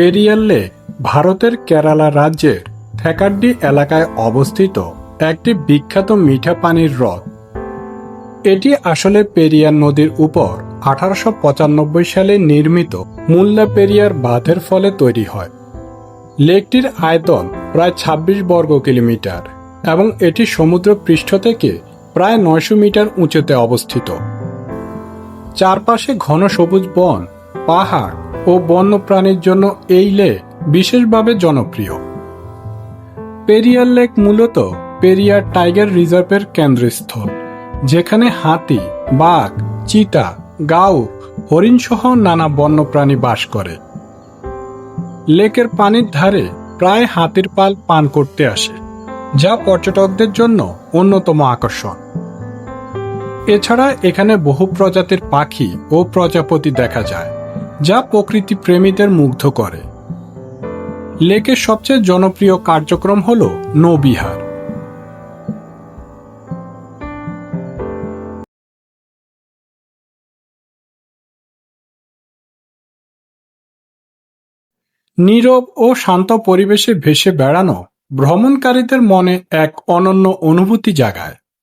Periyar lake ভারতের কেরালা রাজ্যের থ্যাকাড্ডি এলাকায় অবস্থিত একটি বিখ্যাত মিঠা পানির হ্রদ। এটি আসলে পেরিয়ার নদীর উপর আঠারোশো পঁচানব্বই সালে নির্মিত মুল্লা পেরিয়ার বাঁধের ফলে তৈরি হয়। লেকটির আয়তন প্রায় ২৬ বর্গ কিলোমিটার এবং এটি সমুদ্র পৃষ্ঠ থেকে প্রায় নয়শো মিটার উঁচুতে অবস্থিত। চারপাশে ঘন সবুজ বন পাহাড় ও বন্যপ্রাণীর জন্য এই লেক বিশেষভাবে জনপ্রিয়। পেরিয়ার লেক মূলত পেরিয়ার টাইগার রিজার্ভের কেন্দ্রস্থল, যেখানে হাতি, বাঘ, চিতা গাউ হরিণ সহ নানা বন্যপ্রাণী বাস করে। লেকের পানির ধারে প্রায় হাতির পাল পান করতে আসে, যা পর্যটকদের জন্য অন্যতম আকর্ষণ। এছাড়া এখানে বহু প্রজাতির পাখি ও প্রজাপতি দেখা যায়। যা প্রকৃতি প্রেমীদের মুগ্ধ করে। লেকের সবচেয়ে জনপ্রিয় কার্যক্রম হল নৌবিহার। নীরব ও শান্ত পরিবেশে ভেসে বেড়ানো ভ্রমণকারীদের মনে এক অনন্য অনুভূতি জাগায়।